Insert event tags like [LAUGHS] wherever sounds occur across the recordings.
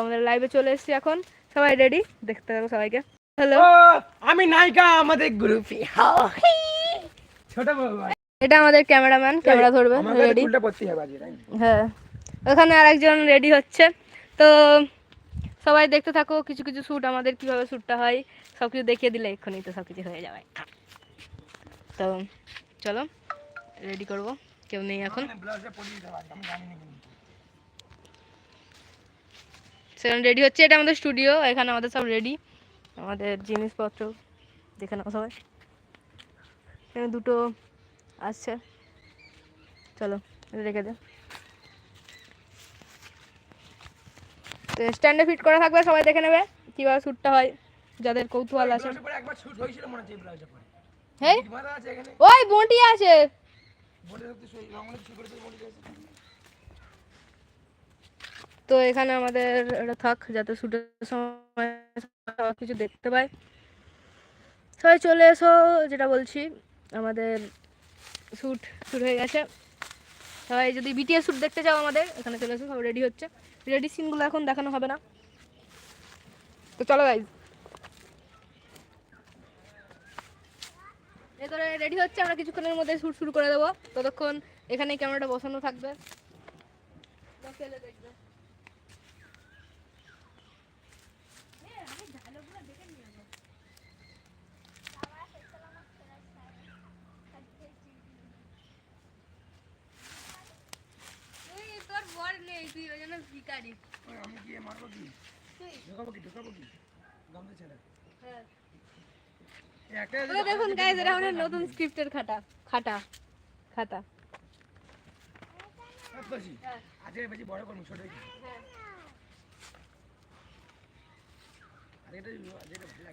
আমাদের লাইভে চলে এসেছি এখন। সবাই রেডি দেখতে থাকো সবাইকে। হ্যালো আমি নায়িকা আমাদের গ্রুপে ছোট এটা আমাদের ক্যামেরাম্যান ক্যামেরা ধরবে। রেডি? হ্যাঁ। ওখানে আরেকজন রেডি হচ্ছে। তো সবাই দেখতে থাকো কিছু কিছু শ্যুট আমাদের কীভাবে শ্যুটটা হয়। সব কিছু দেখিয়ে দিলে এক্ষুনি তো সব কিছু হয়ে যাবে। তো চলো রেডি করব। কেউ নেই এখন মানে ব্লাউজটা পরিয়ে দেবো আজকে, আমি জানি না কিন্তু। সেখানে রেডি হচ্ছে। এটা আমাদের স্টুডিও এখানে আমাদের সব রেডি আমাদের জিনিসপত্র দেখে নাও সবাই। এখানে দুটো আসছে চলো রেখে দে। তো স্ট্যান্ডে ফিট করা থাকবে সবাই দেখে নেবে কীভাবে শ্যুটটা হয় যাদের কৌতূহল আছে। ব্লাউজটা পরে। একবার তো এখানে আমাদের এটা থাক, যাতে শ্যুটের সময় সব কিছু দেখতে পায় সবাই চলে এসো, যেটা বলছি, আমাদের শ্যুট শুরু হয়ে গেছে। সবাই যদি বিটিএস শ্যুট দেখতে চাও আমাদের, এখানে চলে এসো, সব রেডি হচ্ছে। রেডি সিনগুলো এখন দেখানো হবে না। তো চলো গাইজ এরপরে রেডি হচ্ছে, আমরা কিছুক্ষণের মধ্যে শ্যুট শুরু করে দেবো। ততক্ষণ এখানে ক্যামেরাটা বসানো থাকবে বসিয়ে দেখবে তুই তোর বর নেই তুই ওই জন্য ভিকারি আমি গিয়ে মারবো কি? ঢোকাবো কি? ঢোকাবো কি? গামছা ছেড়ে। হ্যাঁ। দেখুন গাইজ এটা আমাদের নতুন স্ক্রিপ্টের খাতা খাতা। খাতা বেশি হ্যাঁ। আজকে বেশি বড় করব ছোট হ্যাঁ এটা ভালো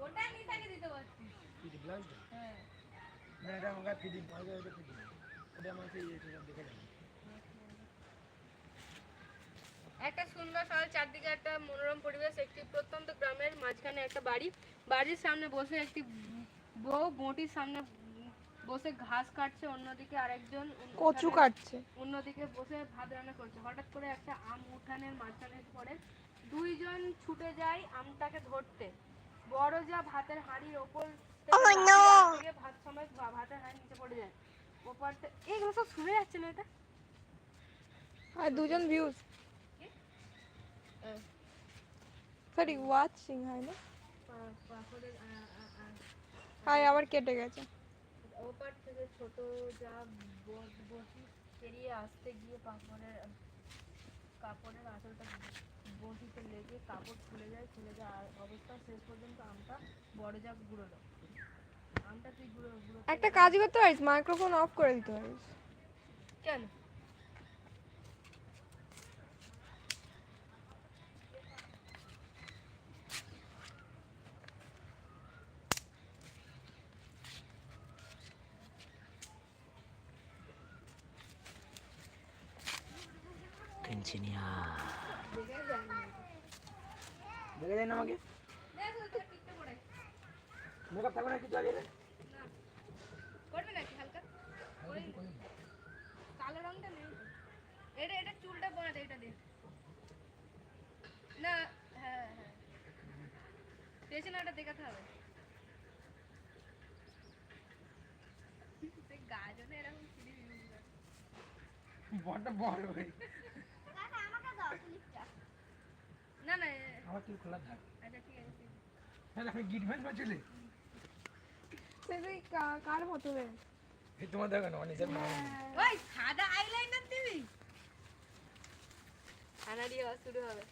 ওটা নিতাকে দিতে পারছি ব্লাউজটা হ্যাঁ। না এটা ফিটিং ফিটিং এটা আমাকে ইয়ে দেখে যাবে একটা সুন্দর সকাল চারদিকে একটা মনোরম পরিবেশ একটি প্রত্যন্ত গ্রামের মাঝখানে একটা বাড়ি। বাড়ির সামনে বসে একটি বউ বটির সামনে বসে ঘাস কাটছে অন্যদিকে আরেকজন কচু কাটছে। অন্যদিকে বসে ভাত রান্না করছে। হঠাৎ করে একটা আম উঠানের মাঝখানে পড়ে। দুইজন ছুটে যায় আমটাকে ধরতে। বড় যা ভাতের হাঁড়ির ওপর ভা- ভাতের হাঁড়ি নিচে পড়ে যায়। ওপর থেকে এইগুলো সব শুনে যাচ্ছে না এটা? আর দুজন ভিউজ সরি ওয়াচিং হয় না? হাই আবার কেটে গেছে। ওপার থেকে ছোট যা বটি পেরিয়ে আসতে গিয়ে কাপড়ের আঁচলটা বটিতে লেগে কাপড় খুলে যায় খুলে যায় অবস্থা শেষ পর্যন্ত আমটা বড় যা গুঁড়োলো আমটা তুই গুঁড়ো গুঁড়ো একটা কাজ করতে পারিস মাইক্রোফোন অফ করে দিতে পারিস। কেন? দেখে যায় না আমাকে। মেকআপ থাকবে না কিছু আগে করবে নাকি হালকা ওই কালো রংটা নেই এটা এটা চুলটা বাঁধ এটা দিয়ে না হ্যাঁ হ্যাঁ। পেছনে দেখাতে হবে। সে গাজনে এরকম ফিলিং বড়টা বড় ভাই না না আমার তুই খোলা থাক। আচ্ছা ঠিক আছে তাহলে আমি গিট ম্যাচ চলে? সেটাই কার মতো রে তোমার দেখো না অনিসের মা ওই সাদা আইলাইনার দিবি? আনারি শুরু হবে।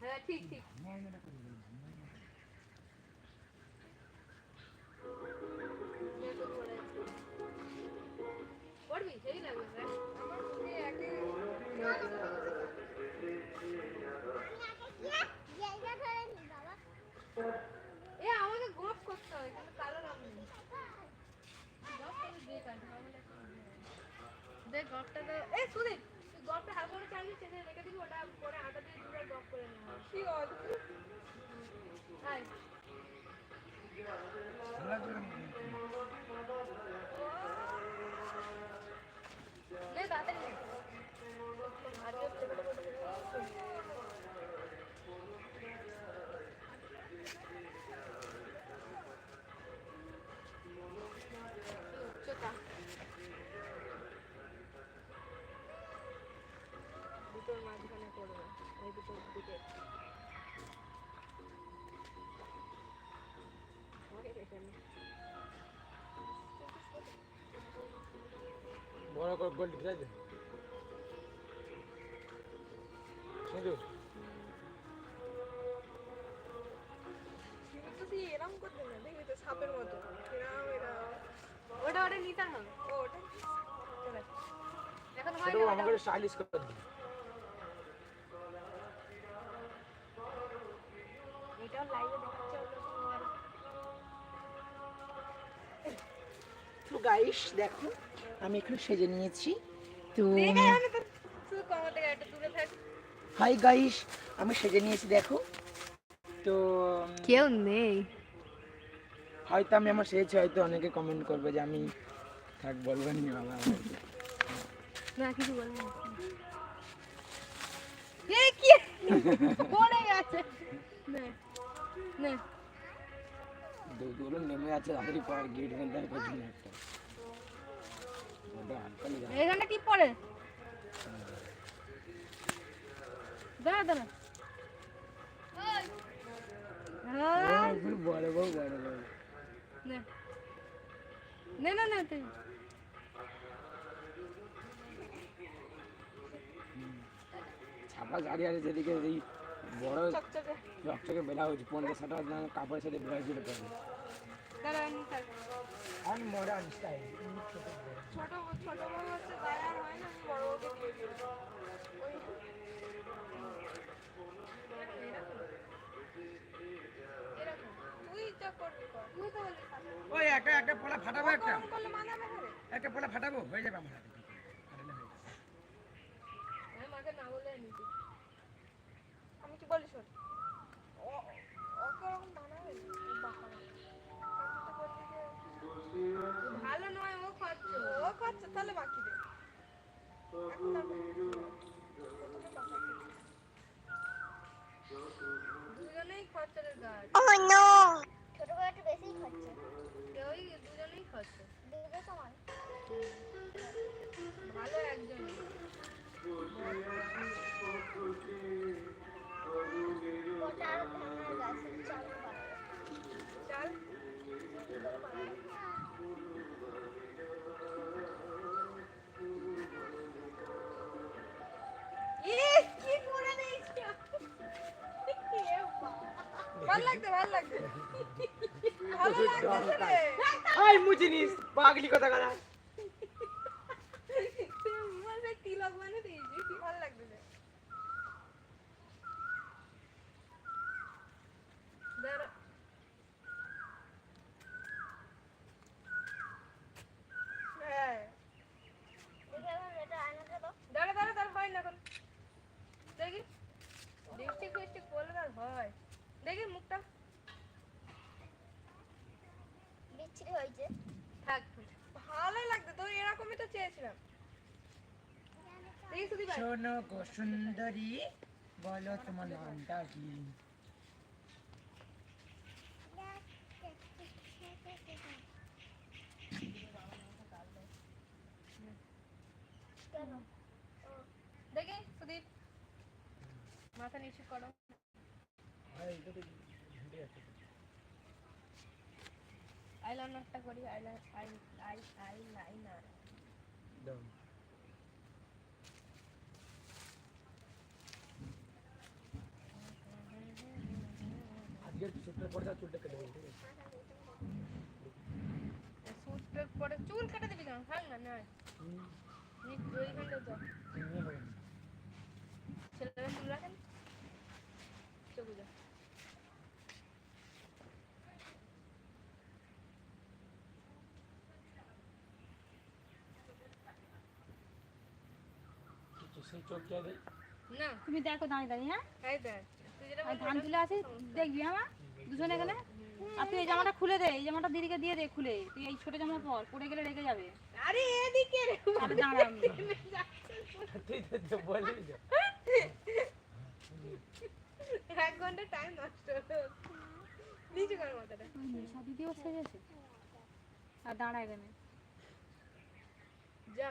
হ্যাঁ ঠিক ঠিক। দেখ গপটা তো এ সুদীপ তুই গপটা হালকা করে চালিয়ে চেনে রেখে দিবি ওটা পরে আটা দিয়ে দুটো গপ করে নেব কি অদ্ভুত। বড় করে গোল ঠিক আছে শুধু কিন্তু তুই এরম করতে না দেখবি তো সাপের মতো এরম এরম ওটা ওটা নিতে হবে ও ওটা চলে এখন হয় সেটাও না আমাকে স্টাইলিশ করে দিই এটাও লাইভে দেখাচ্ছে গাইস দেখো আমি এখানে সেজে নিয়েছি। তো একটা হাই গাইস আমি সেজে নিয়েছি দেখো। তো কেউ নেই। হয়তো আমি আমার সেজেছি হয়তো অনেকে কমেন্ট করবে যে আমি থাক বলবেন না বাবা। না কিছু বলব না। কি? পড়ে গেছে। নে নে। দুধগুলো নেমে আছে তাড়াতাড়ি পর গেট করে দিন একটা। এখানটা কি পড়ে? দাঁড়া দাঁড়া। বড় বউ বড় বউ নে। নে না তুই। ছাপা গাড়ি আছে যেদিকে বড় চকচকে। চকচকে বেলা হচ্ছে পঞ্চাশ ষাট কাপড়ের সাথে বেলা জুড়ে পাবে। আর মডার্ন স্টাইল ছোট ছোট বউ হচ্ছে তাই হয় না বড় বউকে দিয়ে দিই ওই একটা একটা পোলা ফাটাবো একটা। একটা পোলা ফাটাবো হয়ে যাবে আমার হাতে। মাকে না বলে নিতে আমি কি বলি শোন ভালো নয় ও খাচ্ছে। ও খাচ্ছে তাহলে বাকি দে। দুজনেই খরচারের গাছ। ছোট করে একটু বেশি খাচ্ছে ওই দুজনেই খাচ্ছে দুটো সমান। ভালো একজন আই মুচিনিস পাগলি কথা কথা মানে তিলক মানে দিয়েছি ভালো লাগছে রে দাঁড়া হ্যাঁ দেখি এখন এটা আয়নাটা দাও দাঁড়া দাঁড়া দাঁড়া হয় না এখন দেখি লিপস্টিক করলে হয়। দেখি মুখটা। বিচ্ছিরি হয়েছে। থাক ভালোই লাগছে তোর এরকমই তো চেয়েছিলাম। দেখি শুধু ভাই। শোনো গো সুন্দরী বলো তোমার নামটা কি? দেখি সুদীপ মাথা নিচু করো। আইলাইনারটা করি আইলাইনার আই আই আইলাইনার। দাও। আজকের চুলটা পরে চুলটা কেটে দেবো ঠিক পরে চুল কেটে দিবি কেন? থাক না নয়। ওইখানটা যাও না। ছেলেরা চুল রাখেন চোখ যা। সেই চোখ কে দেয় না। তুমি দেখো দাঁড়িয়ে দাঁড়িয়ে হ্যাঁ? এই দেখ তুই যেটা ধান তুলে আসি দেখবি আমার দুজন এখানে? আর তুই এই জামাটা খুলে দে এই জামাটা দিদিকে দিয়ে দে খুলে। তুই এই ছোট জামা পর পরে গেলে রেগে যাবে। আরে এদিকে রে আর দাঁড়া তুই তো বলবি এক ঘণ্টা টাইম নষ্ট হলো। নিচু কর মাথাটা। নিশা দিদিও সেজেছে আর দাঁড়া এখানে। যা।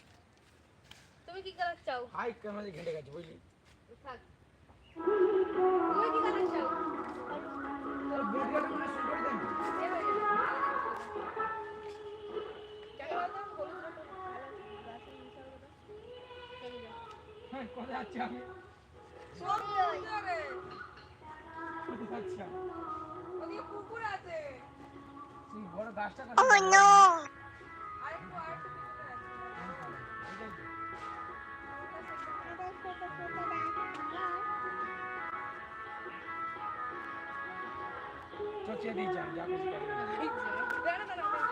তুমি কি কালার চাও? হাই ক্যামেরা ঘেটে গেছে বুঝলি? থাক। তুমি কি কালার চাও? হয়ে আমি? ওদিকে আছে। বড় গাছটা পিছনে আছে। যা কিছু করব দাঁড়া, দাঁড়া, দাঁড়া।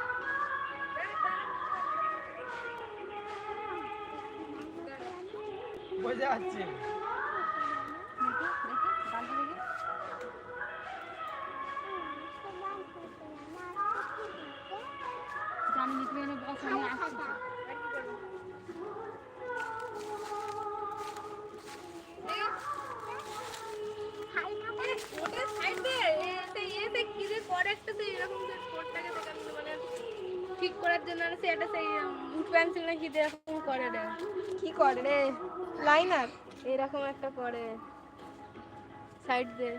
বোঝা ঠিক করার জন্য আর সে একটা সেই বুট পেন্সিল না কি দিয়ে এরকম করে রে? কি করে রে লাইনার এরকম একটা করে। সাইড দে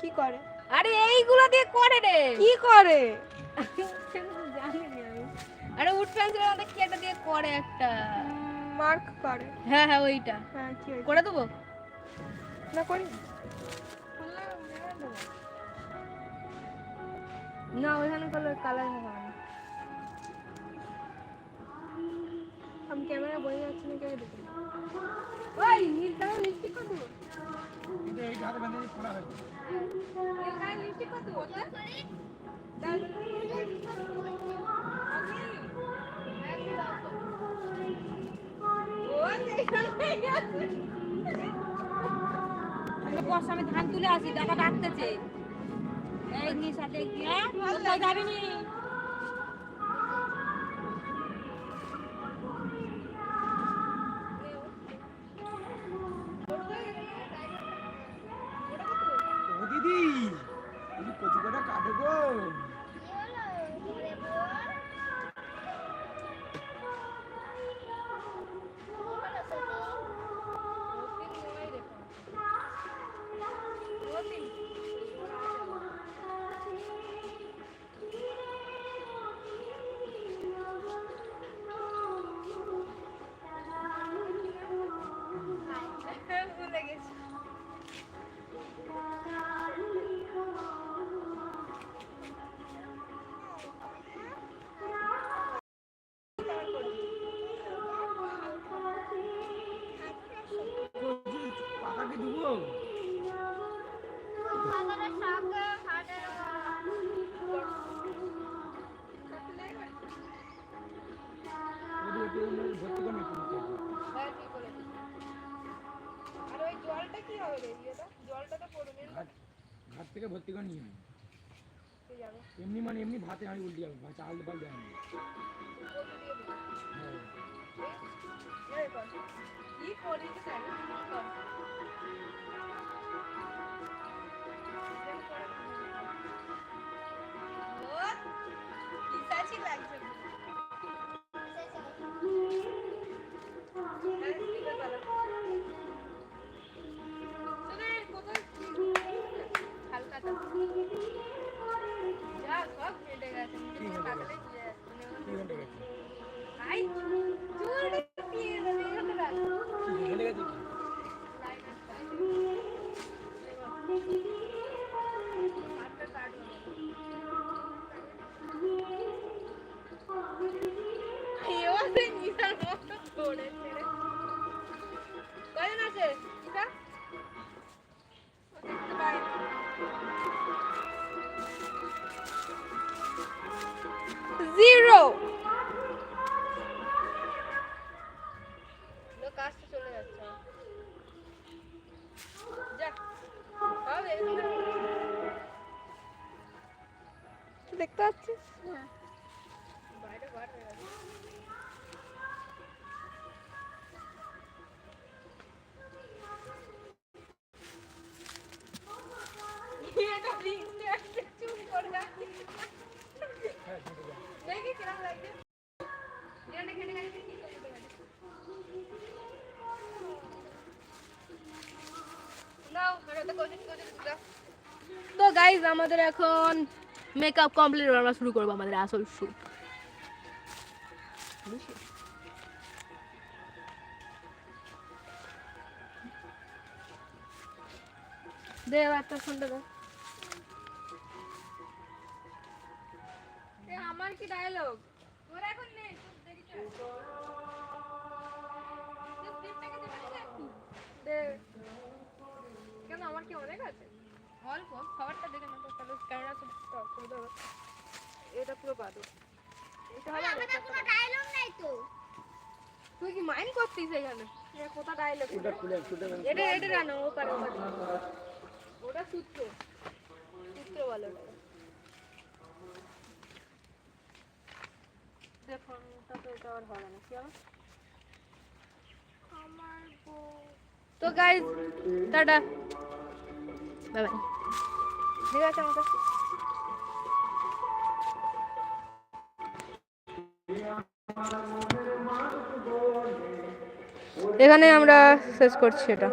কি করে? আরে এইগুলো দিয়ে করে রে। কি করে? [LAUGHS] জানি না আরে উড পেন্সিলের মধ্যে কি একটা দিয়ে করে একটা? মার্ক করে। হ্যাঁ হ্যাঁ ওইটা। হ্যাঁ কি করে দেবো? না করি না। ওইখানে কালার কালার হবে না আমি ক্যামেরা বয়ে যাচ্ছি না কেউ দেখে ওই লিপস্টিক কত? দেবো এই হাতে বেঁধে খোলা হয়েছে। নীল লিপস্টিক কত? দেবো আমি বস আমি ধান তুলে আসি দেখা ডাকতেছে। এই নি সাথে গিয়ে যাবি নি? থেকে ভর্তি করে নিয়ে এমনি মানে এমনি ভাতে আমি উল্টে যাবে চাল ডাল দেওয়া হ্যাঁ কর কি কর কয়জন আছে নিশা? ও দেখতে পাইনি। গাইজ আমাদের এখন মেকআপ কমপ্লিট আমরা শুরু করব আমাদের আসল শ্যুট দে এবার একটা ফোনটা অল্প খাবারটা দেখে না তো তাহলে ক্যামেরা তো অসুবিধা হবে। এটা পুরো বাদো। এটা হবে আমাদের কোনো ডায়লগ নাই তো। তুই কি মাইন্ড করছিস এখানে? এ কোথা ডায়লগ ওটা খুলে এটা এটা জানো ও পারে ওটা সূত্র। সূত্র বলে দেখুন তাতে এটা আর হবে না। কি হবে? আমার বউ। তো গাইজ টাটা। Bye bye. ঠিক আছে আমাকে এখানে আমরা শেষ করছি এটা।